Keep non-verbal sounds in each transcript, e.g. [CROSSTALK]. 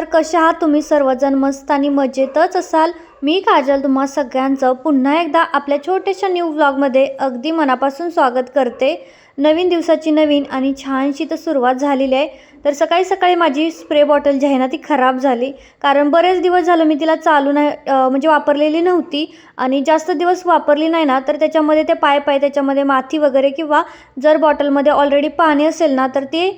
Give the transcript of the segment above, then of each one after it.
तर कशा आहात तुम्ही सर्वजण? मस्त आणि मजेतच असाल? मी काजल तुम्हा सगळ्यांचं पुन्हा एकदा आपल्या छोट्याशा न्यू व्लॉगमध्ये अगदी मनापासून स्वागत करते. नवीन दिवसाची नवीन आणि छानशी तर सुरुवात झालेली आहे. तर सकाळी सकाळी माझी स्प्रे बॉटल जी आहे ना ती खराब झाली. कारण बरेच दिवस झालं मी तिला चालू नाही म्हणजे वापरलेली नव्हती. आणि जास्त दिवस वापरली नाही ना तर त्याच्यामध्ये ते पाय पाय त्याच्यामध्ये माथी वगैरे किंवा जर बॉटलमध्ये ऑलरेडी पाणी असेल ना तर ते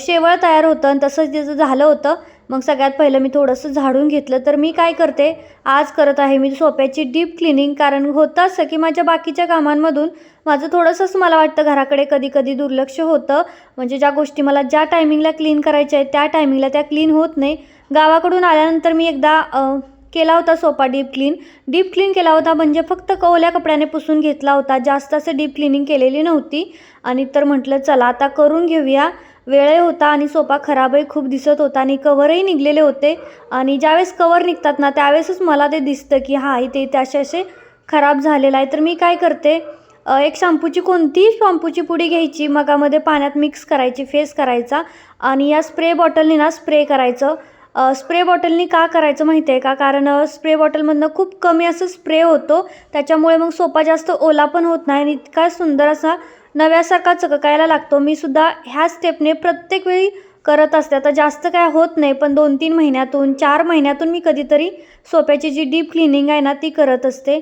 शेवळ तयार होतं आणि तसंच तिचं झालं होतं. मग सगळ्यात पहिलं मी थोडंसं झाडून घेतलं. तर मी काय करते आज करत आहे मी सोप्याची डीप क्लिनिंग कारण होतं असं की माझ्या बाकीच्या कामांमधून माझं थोडंसंच मला वाटतं घराकडे कधी कधी दुर्लक्ष होतं. म्हणजे ज्या गोष्टी मला ज्या टायमिंगला क्लीन करायच्या आहेत त्या टायमिंगला त्या क्लीन होत नाही. गावाकडून आल्यानंतर मी एकदा केला होता सोपा डीप क्लीन. डीप क्लीन केला होता म्हणजे फक्त कवल्या कपड्याने पुसून घेतला होता. जास्त असं डीप क्लिनिंग केलेली नव्हती. आणि तर म्हटलं चला आता करून घेऊया. वेळही होता आणि सोफा खराबही खूप दिसत होता आणि कवरही निघलेले होते. आणि ज्यावेळेस कवर निघतात ना त्यावेळेसच मला ते दिसतं की हा इथे इथे असे असे खराब झालेलं आहे. तर मी काय करते एक शॅम्पूची कोणतीही शॅम्पूची पुडी घ्यायची मगामध्ये पाण्यात मिक्स करायची फेस करायचा आणि या स्प्रे बॉटलनी ना स्प्रे करायचं. स्प्रे बॉटलनी का करायचं माहिती आहे का? कारण स्प्रे बॉटलमधनं खूप कमी असं स्प्रे होतो त्याच्यामुळे मग सोपा जास्त ओला पण होत नाही आणि इतका सुंदर असा नव्यासारखा चककायला लागतो. मी सुद्धा ह्या स्टेपने प्रत्येक वेळी करत असते. आता जास्त काय होत नाही पण दोन तीन महिन्यातून चार महिन्यातून मी कधीतरी सोप्याची जी डीप क्लिनिंग आहे ना ती करत असते.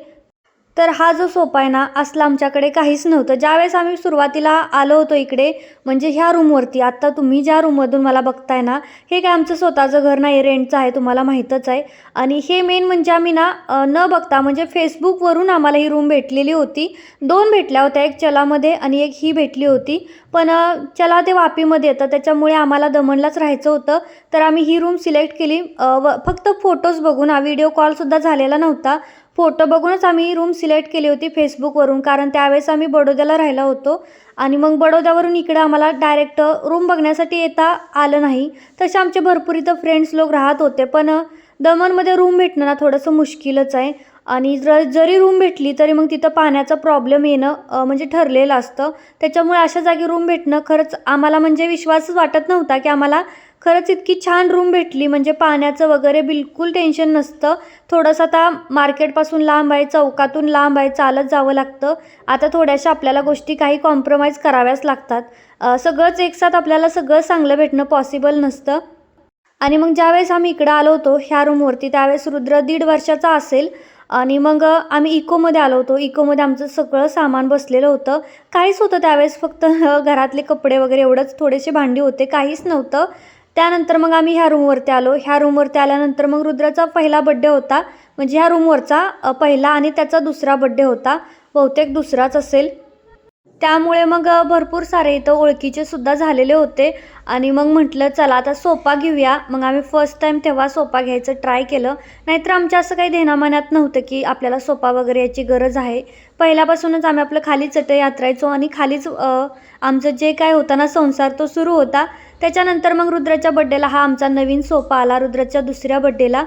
तर हा जो सोपा आहे ना असला आमच्याकडे काहीच नव्हतं. ज्यावेळेस आम्ही सुरुवातीला आलो होतो इकडे म्हणजे ह्या रूमवरती आत्ता तुम्ही ज्या रूममधून मला बघताय ना हे काय आमचं स्वतःचं घर नाही रेंटचं आहे तुम्हाला माहीतच आहे. आणि हे मेन म्हणजे आम्ही ना न बघता म्हणजे फेसबुकवरून आम्हाला ही रूम भेटलेली होती. दोन भेटल्या होत्या एक चलामध्ये आणि एक ही भेटली होती. पण चला ते वापीमध्ये येतं त्याच्यामुळे आम्हाला दमणलाच राहायचं होतं. तर आम्ही ही रूम सिलेक्ट केली. व फक्त फोटोज बघून हा व्हिडिओ कॉलसुद्धा झालेला नव्हता. फोटो बघूनच आम्ही रूम सिलेक्ट केली होती फेसबुकवरून कारण त्यावेळेस आम्ही बडोद्याला राहिला होतो. आणि मग बडोद्यावरून इकडं आम्हाला डायरेक्ट रूम बघण्यासाठी येता आलं नाही. तसे आमचे भरपूर इथं फ्रेंड्स लोक राहत होते पण दमनमध्ये दमणमध्ये रूम भेटणं ना थोडंसं मुश्किलच आहे. आणि जर जरी रूम भेटली तरी मग तिथं पाण्याचा प्रॉब्लेम येणं म्हणजे ठरलेलं असतं. त्याच्यामुळे अशा जागी रूम भेटणं खरंच आम्हाला म्हणजे विश्वासच वाटत नव्हता की आम्हाला खरंच इतकी छान रूम भेटली. म्हणजे पाण्याचं वगैरे बिलकुल टेन्शन नसतं. थोडंसं आता मार्केटपासून लांब आहे चौकातून लांब आहे चालत जावं लागतं. आता थोड्याशा आपल्याला गोष्टी काही कॉम्प्रोमाइज कराव्याच लागतात. सगळंच एकसाथ आपल्याला सगळं चांगलं भेटणं पॉसिबल नसतं. आणि मग ज्यावेळेस आम्ही इकडं आलो होतो ह्या रूमवरती त्यावेळेस रुद्र दीड वर्षाचा असेल. आणि मग आम्ही इकोमध्ये आलो होतो. इकोमध्ये आमचं सगळं सामान बसलेलं होतं. काहीच होतं त्यावेळेस. फक्त [LAUGHS] घरातले कपडे वगैरे एवढंच. थोडेसे भांडी होते. काहीच नव्हतं. त्यानंतर मग आम्ही ह्या रूमवरती आलो. ह्या रूमवरती आल्यानंतर मग रुद्राचा पहिला बड्डे होता. म्हणजे ह्या रूमवरचा पहिला आणि त्याचा दुसरा बड्डे होता. बहुतेक दुसराच असेल. त्यामुळे मग भरपूर सारे इथं ओळखीचे सुद्धा झालेले होते. आणि मग म्हटलं चला आता सोपा घेऊया. मग आम्ही फर्स्ट टाईम तेव्हा सोपा घ्यायचं ट्राय केलं. नाहीतर आमच्या असं काही देण्यामान्यात नव्हतं की आपल्याला सोपा वगैरे याची गरज आहे. पहिल्यापासूनच आम्ही आपलं खाली चटई यात्रायचो आणि खालीच आमचं जे काय होतं ना संसार तो सुरू होता. त्याच्यानंतर मग रुद्राच्या बड्डेला हा आमचा नवीन सोपा आला रुद्राच्या दुसऱ्या बड्डेला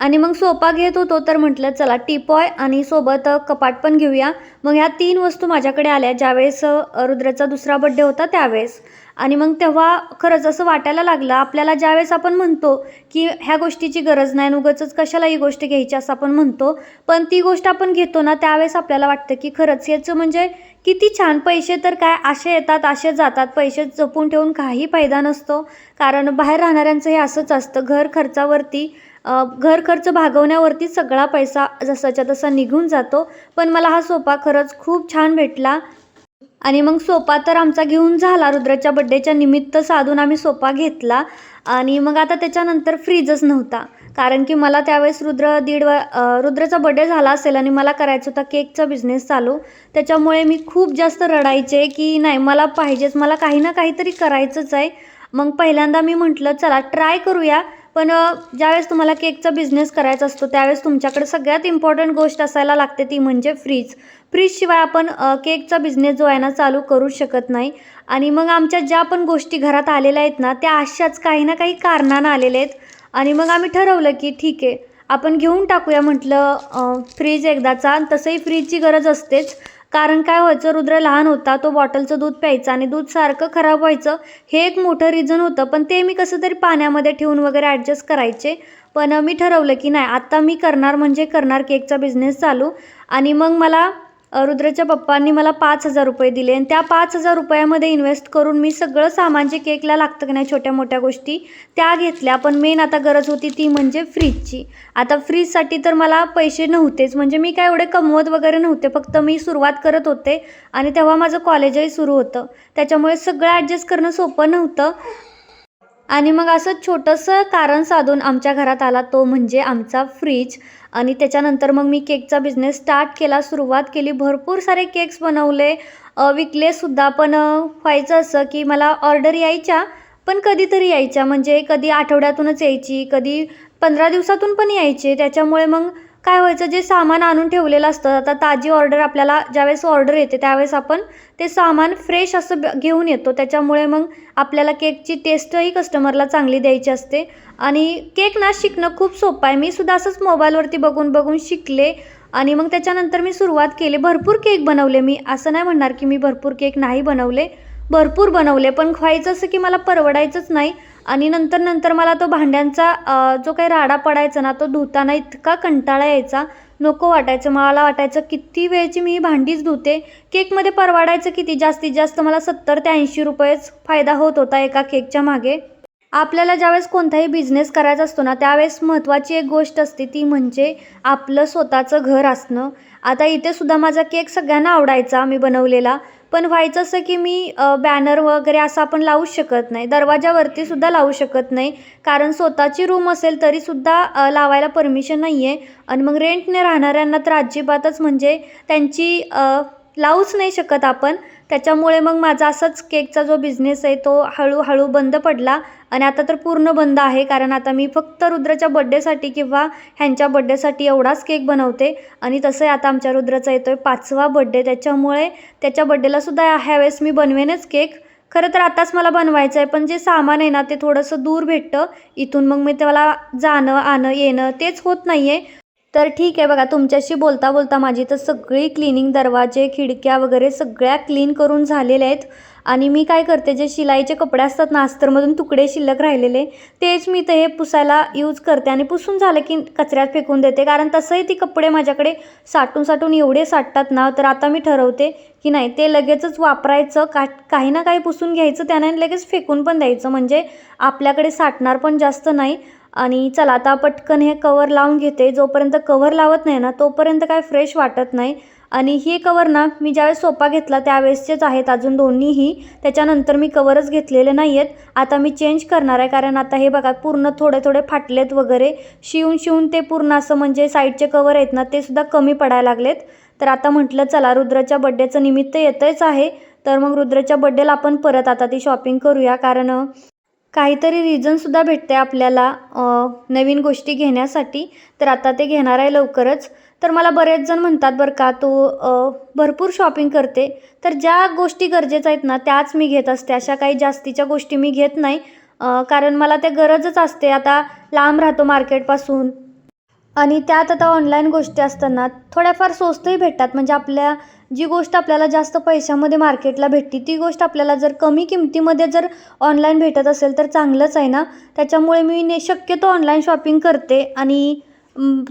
आणि मग सोपा घेत होतो तर म्हटलं चला टीपॉय आणि सोबत कपाट पण घेऊया. मग ह्या तीन वस्तू माझ्याकडे आल्या. ज्यावेळेस अ, रुद्राचा दुसरा बड्डे होता त्यावेळेस. आणि मग तेव्हा खरंच असं वाटायला लागलं आपल्याला ज्यावेळेस आपण म्हणतो की ह्या गोष्टीची गरज नाही उगाचच कशाला ही गोष्ट घ्यायची असं आपण म्हणतो पण ती गोष्ट आपण घेतो ना त्यावेळेस आपल्याला वाटतं की खरंच याचं म्हणजे किती छान पैसे तर काय असे येतात असे जातात. पैसे जपून ठेवून काही फायदा नसतो. कारण बाहेर राहणाऱ्यांचं हे असंच असतं घर खर्चावरती घर खर्च भागवण्यावरती सगळा पैसा जसाच्या तसा निघून जातो. पण मला हा सोफा खरंच खूप छान भेटला. आणि मग सोफा तर आमचा घेऊन झाला. रुद्राच्या बड्डेच्या निमित्त साधून आम्ही सोफा घेतला. आणि मग आता त्याच्यानंतर फ्रीजच नव्हता. कारण की मला त्यावेळेस रुद्र दीड व रुद्राचा बड्डे झाला असेल आणि मला करायचं होता केकचा बिझनेस चालू. त्याच्यामुळे मी खूप जास्त रडायचे की नाही मला पाहिजेच. मला काही ना काहीतरी करायचंच आहे. मग पहिल्यांदा मी म्हटलं चला ट्राय करूया. पण ज्यावेळेस तुम्हाला केकचा बिझनेस करायचा असतो त्यावेळेस तुमच्याकडे सगळ्यात इम्पॉर्टंट गोष्ट असायला लागते ती म्हणजे फ्रीज फ्रीजशिवाय आपण केकचा बिझनेस जो आहे ना चालू करू शकत नाही. आणि मग आमच्या ज्या पण गोष्टी घरात आलेल्या आहेत ना त्या अशाच काही ना काही कारणानं आलेल्या आहेत. आणि मग आम्ही ठरवलं की ठीक आहे आपण घेऊन टाकूया म्हटलं फ्रीज एकदाचा. तसंही फ्रीजची गरज असतेच. कारण काय व्हायचं रुद्र लहान होता तो बॉटलचं दूध प्यायचा आणि दूध सारखं खराब व्हायचं हे एक मोठं रिझन होतं. पण ते मी कसं तरी पाण्यामध्ये ठेवून वगैरे ॲडजस्ट करायचे. पण मी ठरवलं की नाही आत्ता मी करणार म्हणजे करणार केकचा बिझनेस चालू. आणि मग मला रुद्रच्या पप्पांनी मला पाच हजार रुपये दिले आणि त्या पाच हजार रुपयामध्ये इन्व्हेस्ट करून मी सगळं सामान जे केकला लागतं की नाही छोट्या मोठ्या गोष्टी त्या घेतल्या. पण मेन आता गरज होती ती म्हणजे फ्रीजची आता फ्रीजसाठी तर मला पैसे नव्हतेच. म्हणजे मी काय एवढे कमवत वगैरे नव्हते. फक्त मी सुरुवात करत होते आणि तेव्हा माझं कॉलेजही सुरू होतं. त्याच्यामुळे सगळं ॲडजस्ट करणं सोपं नव्हतं. आणि मग असं छोटंसं कारण साधून आमच्या घरात आला तो म्हणजे आमचा फ्रीज आणि त्याच्यानंतर मग मी केकचा बिझनेस स्टार्ट केला. सुरुवात केली. भरपूर सारे केक्स बनवले. विकलेसुद्धा पण व्हायचं असं की मला ऑर्डर यायच्या पण कधीतरी यायच्या. म्हणजे कधी आठवड्यातूनच यायची कधी पंधरा दिवसातून पण यायचे. त्याच्यामुळे मग काय व्हायचं? जे सामान आणून ठेवलेलं असतं आता ताजी ऑर्डर आपल्याला ज्यावेळेस ऑर्डर येते त्यावेळेस आपण ते सामान फ्रेश असं ब- घेऊन येतो. त्याच्यामुळे मग आपल्याला केकची टेस्टही कस्टमरला चांगली द्यायची असते. आणि केक ना शिकणं खूप सोपं आहे. मी सुद्धा असंच मोबाईलवरती बघून बघून शिकले. आणि मग त्याच्यानंतर मी सुरुवात केली. भरपूर केक बनवले मी. असं नाही म्हणणार की मी भरपूर केक नाही बनवले. भरपूर बनवले. पण व्हायचं असं की मला परवडायचंच नाही. आणि नंतर नंतर मला तो भांड्यांचा जो काही राडा पडायचा ना तो धुताना इतका कंटाळा यायचा. नको वाटायचं. मला वाटायचं किती वेळची मी ही भांडीच धुते? केकमध्ये परवडायचं किती? जास्तीत जास्त मला सत्तर ते ऐंशी रुपयेच फायदा होत होता एका केकच्या मागे. आपल्याला ज्यावेळेस कोणताही बिझनेस करायचा असतो ना त्यावेळेस महत्त्वाची एक गोष्ट असते ती म्हणजे आपलं स्वतःचं घर असणं. आता इथे सुद्धा माझा केक सगळ्यांना आवडायचा मी बनवलेला. पण व्हायचं असं की मी बॅनर वगैरे असं आपण लावू शकत नाही. दरवाजावरती सुद्धा लावू शकत नाही. कारण स्वतःची रूम असेल तरीसुद्धा सुद्धा लावायला परमिशन नाही आहे आणि मग रेंटने राहणाऱ्यांना तर अजिबातच म्हणजे त्यांची लावूच नाही शकत आपण. त्याच्यामुळे मग माझा असाच केकचा जो बिझनेस आहे तो हळूहळू बंद पडला आणि आता तर पूर्ण बंद आहे. कारण आता मी फक्त रुद्राच्या बड्डेसाठी किंवा ह्यांच्या बड्डेसाठी एवढाच केक बनवते आणि तसंही आता आमच्या रुद्राचा येतो आहे पाचवा बड्डे त्याच्यामुळे त्याच्या बड्डेलासुद्धा ह्यावेळेस मी बनवेनच केक. खरं तर आताच मला बनवायचं आहे पण जे सामान आहे ना ते थोडंसं दूर भेटतं. इथून मग मी त्याला जाणं आणं येणं तेच होत नाही आहे तर ठीक आहे बघा तुमच्याशी बोलता बोलता माझी तर सगळी क्लिनिंग दरवाजे खिडक्या वगैरे सगळ्या क्लीन करून झालेल्या आहेत. आणि मी काय करते जे शिलाईचे कपडे असतात ना अस्तरमधून तुकडे शिल्लक राहिलेले तेच मी ते हे पुसायला यूज करते आणि पुसून झालं की कचऱ्यात फेकून देते. कारण तसंही ती कपडे माझ्याकडे साठून साठून एवढे साठतात ना तर आता मी ठरवते की नाही ते लगेचच वापरायचं का काही ना काही पुसून घ्यायचं त्याने लगेच फेकून पण द्यायचं. म्हणजे आपल्याकडे साठणार पण जास्त नाही. आणि चला आता पटकन हे कवर लावून घेते. जोपर्यंत कवर लावत नाही ना तोपर्यंत काय फ्रेश वाटत नाही. आणि हे कवर ना मी ज्यावेळेस सोपा घेतला त्यावेळेसचेच आहेत. अजून दोन्हीही त्याच्यानंतर मी कवरच घेतलेले नाही आहेत आता मी चेंज करणार आहे कारण आता हे बघा पूर्ण थोडे थोडे फाटलेत वगैरे. शिवून शिवून ते पूर्ण असं म्हणजे साईडचे कवर आहेत ना ते सुद्धा कमी पडायला लागलेत. तर आता म्हटलं चला रुद्रच्या बड्डेचं निमित्त येतंच आहे. तर मग रुद्रच्या बड्डेला आपण परत आता ती शॉपिंग करूया. कारण काहीतरी रिझनसुद्धा भेटते आपल्याला नवीन गोष्टी घेण्यासाठी. तर आता ते घेणार आहे लवकरच. तर मला बरेच जण म्हणतात बरं का तू भरपूर शॉपिंग करते. तर ज्या गोष्टी गरजेच्या आहेत ना त्याच मी घेत असते. अशा काही जास्तीच्या गोष्टी मी घेत नाही. कारण मला ते गरजच असते. आता लांब राहतो मार्केटपासून. आणि त्यात आता ऑनलाईन गोष्टी असताना थोड्याफार स्वस्तही भेटतात. म्हणजे आपल्या जी गोष्ट आपल्याला जास्त पैशामध्ये मार्केटला भेटते ती गोष्ट आपल्याला जर कमी किमतीमध्ये जर ऑनलाईन भेटत असेल तर चांगलंच आहे ना? त्याच्यामुळे मी ने शक्यतो ऑनलाईन शॉपिंग करते आणि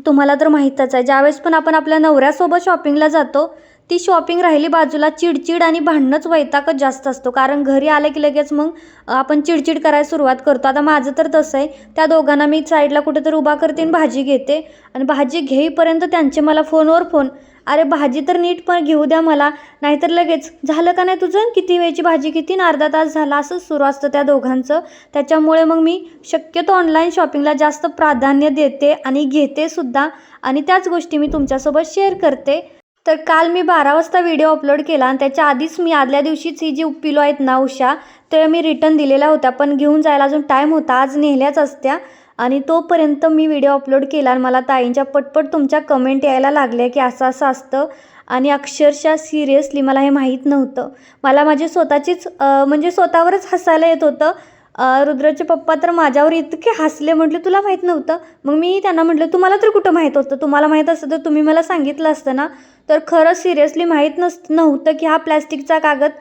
तुम्हाला तर माहीतच आहे ज्यावेळेस पण आपण आपल्या नवऱ्यासोबत शॉपिंगला जातो ती शॉपिंग राहिली बाजूला चिडचिड आणि भांडणंच वैतागच जास्त असतो. कारण घरी आलं की लगेच मग आपण चिडचिड करायला सुरुवात करतो. आता माझं तर तसं आहे त्या दोघांना मी साईडला कुठेतरी उभा करते आणि भाजी घेते. आणि भाजी घेईपर्यंत त्यांचे मला फोनवर फोन अरे भाजी तर नीट पण घेऊ द्या मला. नाहीतर लगेच झालं का नाही तुझं? किती वेळची भाजी किती न अर्धा तास झाला असंच सुरू असतं त्या दोघांचं. त्याच्यामुळे मग मी शक्यतो ऑनलाईन शॉपिंगला जास्त प्राधान्य देते आणि घेते सुद्धा. आणि त्याच गोष्टी मी तुमच्यासोबत शेअर करते. तर काल मी बारा वाजता व्हिडिओ अपलोड केला आणि त्याच्या आधीच मी आदल्या दिवशीच ही जी पिलो आहेत ना उषा ते मी रिटर्न दिलेल्या होत्या. पण घेऊन जायला अजून टाईम होता. आज नेल्याच असत्या. आणि तोपर्यंत मी व्हिडिओ अपलोड केला आणि मला ताईंच्या पटपट तुमच्या कमेंट यायला लागल्या की असं असं असतं. आणि अक्षरशः सिरियसली मला हे माहीत नव्हतं. मला माझी स्वतःचीच म्हणजे स्वतःवरच हसायला येत होतं. रुद्राचे रुद्रचे पप्पा तर माझ्यावर इतके हसले म्हटले तुला माहीत नव्हतं? मग मी त्यांना म्हटलं तुम्हाला तर कुठं माहीत होतं? तुम्हाला माहीत असतं तर तुम्ही मला सांगितलं असतं ना? तर खरंच सिरियसली माहीत नस नव्हतं की हा प्लॅस्टिकचा कागद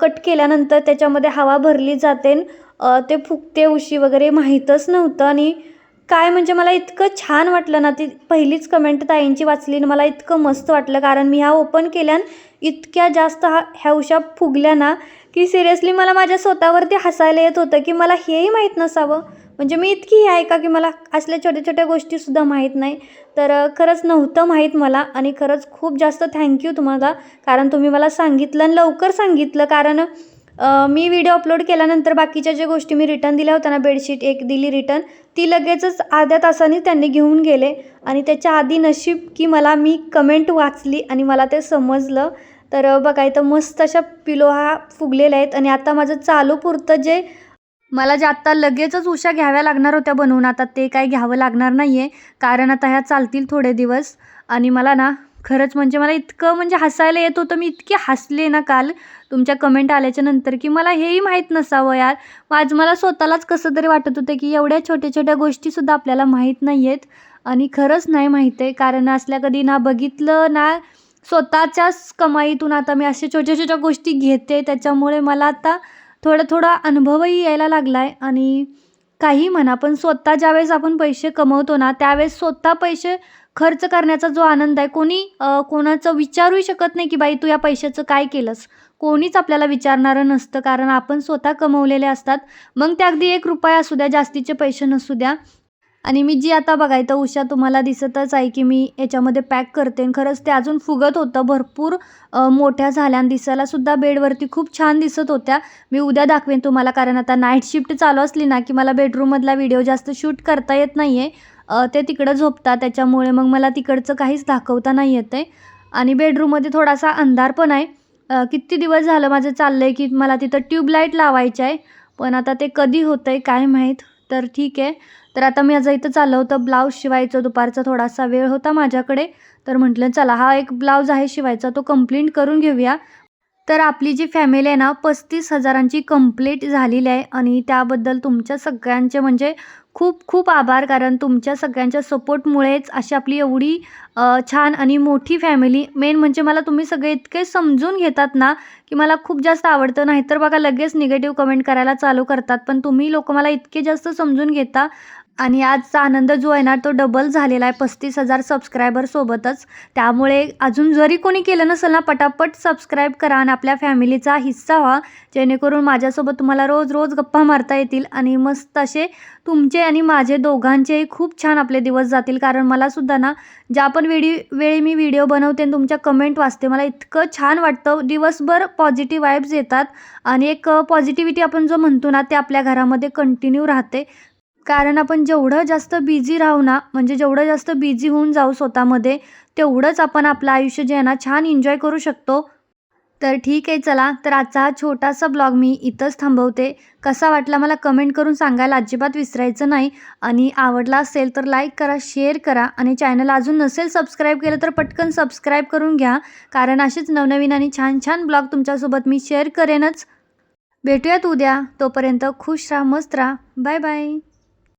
कट केल्यानंतर त्याच्यामध्ये हवा भरली जाते. ते फुगते उशी वगैरे माहीतच नव्हतं आणि काय म्हणजे मला इतकं छान वाटलं ना ती पहिलीच कमेंट ताईंची वाचली आणि मला इतकं मस्त वाटलं. कारण मी ह्या ओपन केल्यान इतक्या जास्त हा ह्या उशा फुगल्या ना की सिरियसली मला माझ्या स्वतःवरती हसायला येत होतं की मला हेही माहीत नसावं. म्हणजे मी इतकी हे आहे का की मला असल्या छोट्या छोट्या गोष्टीसुद्धा माहीत नाही. तर खरंच नव्हतं माहीत मला आणि खरंच खूप जास्त थँक्यू तुम्हाला. कारण तुम्ही मला सांगितलं आणि लवकर सांगितलं. कारण मी व्हिडिओ अपलोड केल्यानंतर बाकीच्या ज्या गोष्टी मी रिटर्न दिल्या होत्या ना बेडशीट एक दिली रिटर्न ती लगेचच अर्ध्या तासाने त्यांनी घेऊन गेले. आणि त्याच्या आधी नशीब की मला मी कमेंट वाचली आणि मला ते समजलं. तर बघा इथं मस्त अशा पिलो हा फुगलेल्या आहेत आणि आता माझं चालू पुरतं जे मला जे आत्ता लगेचच उशा घ्याव्या लागणार होत्या बनवून आता ते काय घ्यावं लागणार नाही आहे कारण आता ह्या चालतील थोडे दिवस आणि मला ना खरंच म्हणजे मला इतकं म्हणजे हसायला येत होतं मी इतकी हसले ना काल. तुमच्या कमेंट आल्याच्यानंतर की मला हेही माहीत नसावं यार. आज मला स्वतःलाच कसं तरी वाटत होतं की एवढ्या छोट्या छोट्या गोष्टीसुद्धा आपल्याला माहीत नाही आहेत आणि खरंच नाही माहीत आहे कारण असल्या कधी ना बघितलं ना स्वतःच्याच कमाईतून आता मी अशा छोट्या छोट्या गोष्टी घेते. त्याच्यामुळे मला आता थोडा थोडा अनुभवही यायला लागला आहे आणि काही म्हणा पण स्वतः ज्यावेळेस आपण पैसे कमवतो ना त्यावेळेस स्वतः पैसे खर्च करण्याचा जो आनंद आहे कोणी कोणाचं विचारूही शकत नाही की बाई तू या पैशाचं काय केलंस? कोणीच आपल्याला विचारणारं नसतं कारण आपण स्वतः कमवलेले असतात. मग ते अगदी एक रुपया असू द्या जास्तीचे पैसे नसू द्या. आणि मी जी आता बघायचं उषा तुम्हाला दिसतच आहे की मी याच्यामध्ये पॅक करते. आणि खरंच ते अजून फुगत होतं भरपूर मोठ्या झाल्या. आणि दिसायलासुद्धा बेडवरती खूप छान दिसत होत्या. मी उद्या दाखवेन तुम्हाला कारण आता नाईट शिफ्ट चालू असली ना की मला बेडरूममधला व्हिडिओ जास्त शूट करता येत नाही आहे ते तिकडं झोपतात. त्याच्यामुळे मग मला तिकडचं काहीच दाखवता नाही येत आहे आणि बेडरूममध्ये थोडासा अंधार पण आहे. किती दिवस झालं माझं चाललं आहे की मला तिथं ट्यूबलाईट लावायचं आहे. पण आता ते कधी होतं आहे काय माहीत? तर ठीक आहे. तर आता मी माझं इथं चाललं होतं ब्लाऊज शिवायचं. दुपारचा थोडासा वेळ होता माझ्याकडे. तर म्हटलं चला हा एक ब्लाऊज आहे शिवायचा. तो कंप्लीट करून घेऊया. तर आपली जी फॅमिली आहे ना पस्तीस हजारांची कंप्लीट झालेली आहे आणि त्याबद्दल तुमच्या सगळ्यांचे म्हणजे खूप खूप आभार. कारण तुमच्या सगळ्यांच्या सपोर्टमुळेच अशी आपली एवढी छान आणि मोठी फॅमिली मेन म्हणजे मला तुम्ही सगळे इतके समजून घेतात ना की मला खूप जास्त आवडतं. नाहीतर बघा लगेच निगेटिव्ह कमेंट करायला चालू करतात. पण तुम्ही लोक मला इतके जास्त समजून घेता. आणि आजचा आनंद जो आहे ना तो डबल झालेला आहे. पस्तीस हजार सबस्क्रायबरसोबतच त्यामुळे अजून जरी कोणी केलं नसेल ना पटापट सबस्क्राईब करा आणि आपल्या फॅमिलीचा हिस्सा व्हा. जेणेकरून माझ्यासोबत तुम्हाला रोज रोज गप्पा मारता येतील आणि मस्त असे तुमचे आणि माझे दोघांचेही खूप छान आपले दिवस जातील. कारण मलासुद्धा ना ज्या पण वेळी वेळी मी व्हिडिओ बनवते आणि तुमच्या कमेंट वाचते मला इतकं छान वाटतं. दिवसभर पॉझिटिव्ह वाईब्स येतात. आणि एक पॉझिटिव्हिटी आपण जो म्हणतो ना ते आपल्या घरामध्ये कंटिन्यू राहते. कारण आपण जेवढं जास्त बिझी राहू ना म्हणजे जेवढं जास्त बिझी होऊन जाऊ स्वतःमध्ये तेवढंच आपण आपलं आयुष्य जे आहे ना छान एन्जॉय करू शकतो. तर ठीक आहे चला. तर आजचा हा छोटासा ब्लॉग मी इथंच थांबवते. कसा वाटला मला कमेंट करून सांगायला अजिबात विसरायचं नाही. आणि आवडला असेल तर लाईक करा शेअर करा. आणि चॅनल अजून नसेल सबस्क्राईब केलं तर पटकन सबस्क्राईब करून घ्या. कारण असेच नवनवीन आणि छान छान ब्लॉग तुमच्यासोबत मी शेअर करेनच. भेटूयात उद्या. तोपर्यंत खुश राहा मस्त राहा. Bye bye